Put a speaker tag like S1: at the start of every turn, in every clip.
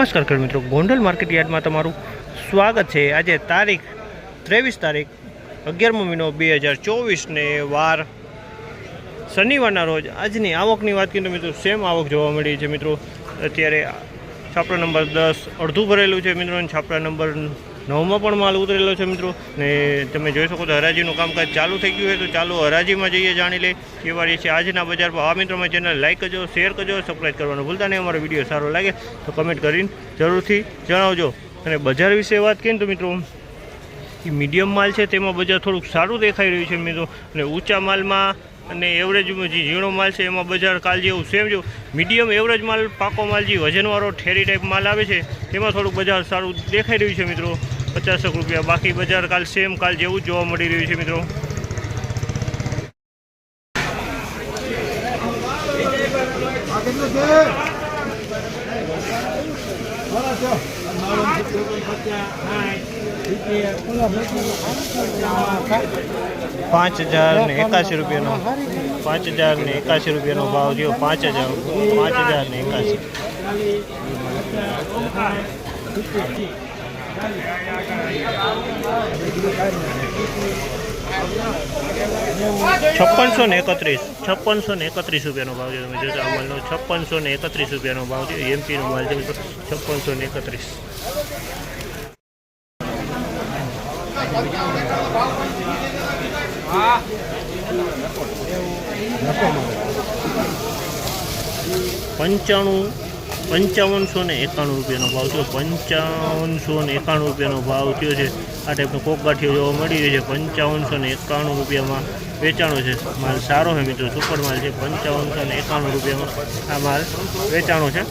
S1: નમસ્કાર ખેડૂત મિત્રો. ગોંડલ માર્કેટ યાર્ડમાં તમારું સ્વાગત છે. આજે તારીખ ત્રેવીસ તારીખ અગિયારમો મહિનો બે હજાર ચોવીસને વાર શનિવારના રોજ આજની આવકની વાત કરીએ તો મિત્રો સેમ આવક જોવા મળી છે મિત્રો. અત્યારે છાપરા નંબર દસ અડધું ભરેલું છે મિત્રો છાપરા નંબર નવમાં પણ માલ ઉતરેલો છે મિત્રો. ને તમે જોઈ શકો તો હરાજીનું કામકાજ ચાલુ થઈ ગયું હોય તો ચાલો હરાજીમાં જઈએ, જાણી લે કેવા રહી છે આજના બજાર પર આ મિત્રો મારી ચેનલ લાઈક કરજો શેર કરજો સબસ્ક્રાઈબ કરવાનું ભૂલતા નહીં. અમારો વીડિયો સારો લાગે તો કમેન્ટ કરીને જરૂરથી જણાવજો. અને બજાર વિશે વાત કરીએ તો મિત્રો એ મીડિયમ માલ છે તેમાં બજાર થોડુંક સારું દેખાઈ રહ્યું છે મિત્રો. અને ઊંચા માલમાં અને એવરેજમાં જે ઝીણો માલ છે એમાં બજાર કાલ જેવું સેમ જેવું મીડિયમ એવરેજ માલ, પાકો માલ જે વજનવાળો ઠેરી ટાઈપ માલ આવે છે, તેમાં થોડુંક બજાર સારું દેખાઈ રહ્યું છે મિત્રો. પચાસક રૂપિયા. બાકી બજાર કાલ સેમ કાલ જેવું જોવા મળી રહ્યું છે મિત્રો. પાંચ હજાર ને એકાસી રૂપિયાનો. પાંચ હજાર ને એકાસી રૂપિયાનો ભાવ થયો. પાંચ હજાર. પાંચ હજાર ને એકાસી છપ્પનસો ને એકત્રીસ. છપ્પનસો ને એકત્રીસ રૂપિયાનો ભાવ છે. તમે જોશો આ માલનો છપ્પનસો ને એકત્રીસ રૂપિયાનો ભાવ છે. એમપીનો માલ છે. છપ્પનસો ને એકત્રીસ. પંચાણું પંચાવનસો ને એકાણું રૂપિયાનો ભાવ થયો. પંચાવનસો ને એકાણું રૂપિયાનો ભાવ થયો છે. આ ટાઈપનો કોકગાંઠિયો જોવા મળી રહ્યો છે. પંચાવનસો ને એકાણું રૂપિયામાં વેચાણો છે. માલ સારો છે મિત્રો. સુપર માલ છે. પંચાવનસો ને એકાણું રૂપિયામાં આ માલ વેચાણો છે.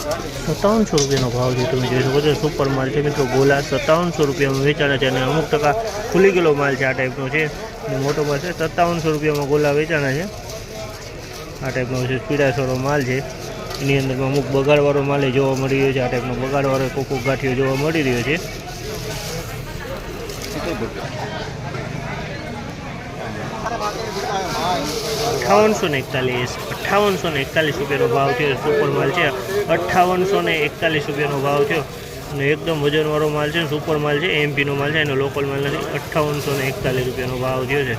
S1: સત્તાવનસો રૂપિયાનો ભાવ છે તમે જોઈ શકો છો સુપર માલ છે મિત્રો, ગોલા સત્તાવનસો રૂપિયામાં વેચાણા છે અને અમુક ટકા ખુલી ગયેલો માલ છે આ ટાઈપનો છે. મોટો માલ છે, સત્તાવનસો રૂપિયામાં ગોલા વેચાણા છે. આ ટાઈપનો છે પીડાસોરો માલ છે. એની અંદર અમુક બગાડવાળો માલ જોવા મળી રહ્યો છે, આ ટાઈપનો બગાડવાળો કોકો ગાંઠિયો જોવા મળી રહ્યો છે. અઠ્ઠાવનસો ને એકતાલીસ અઠ્ઠાવનસો ને એકતાલીસ રૂપિયાનો ભાવ છે સુપર માલ છે. અઠ્ઠાવનસો ને એકતાલીસ રૂપિયાનો ભાવ થયો. અને એકદમ વજનવાળો માલ છે સુપર માલ છે એમપીનો માલ છે એનો લોકલ માલ નથી. અઠ્ઠાવનસો ને એકતાલીસ રૂપિયાનો ભાવ થયો છે.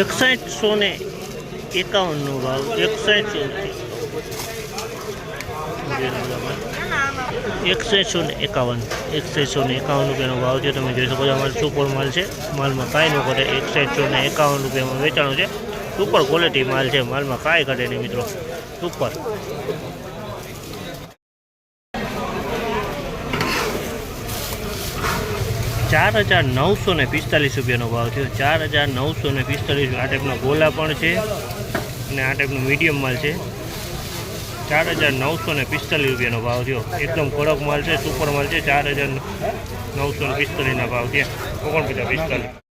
S1: એકસાઠસો ને એકાવનનો ભાવ એકસો એકસાઠસો ને એકાવન એકસાઠસો ને એકાવન રૂપિયાનો ભાવ છે. તમે જોઈ શકો છો, અમારે સુપર માલ છે. માલમાં કાંઈ ન ઘટે. એકસાઠસો ને એકાવન રૂપિયામાં વેચાણું છે. સુપર ક્વોલિટી માલ છે. માલમાં કાંઈ ઘટે નહીં, મિત્રો. સુપર ચાર હજાર નવસો ને પિસ્તાલીસ રૂપિયાનો ભાવ થયો. ચાર હજાર નવસો ને પિસ્તાલીસ આ ટાઈપના ગોલા પણ છે અને આ ટાઈપનો મીડિયમ માલ છે. ચાર હજાર નવસો ને પિસ્તાલીસ રૂપિયાનો ભાવ થયો. એકદમ કડક માલ છે સુપર માલ છે. ચાર હજાર નવસો ને પિસ્તાલીસના ભાવ છે ઓગણપચાસ પિસ્તાલીસ.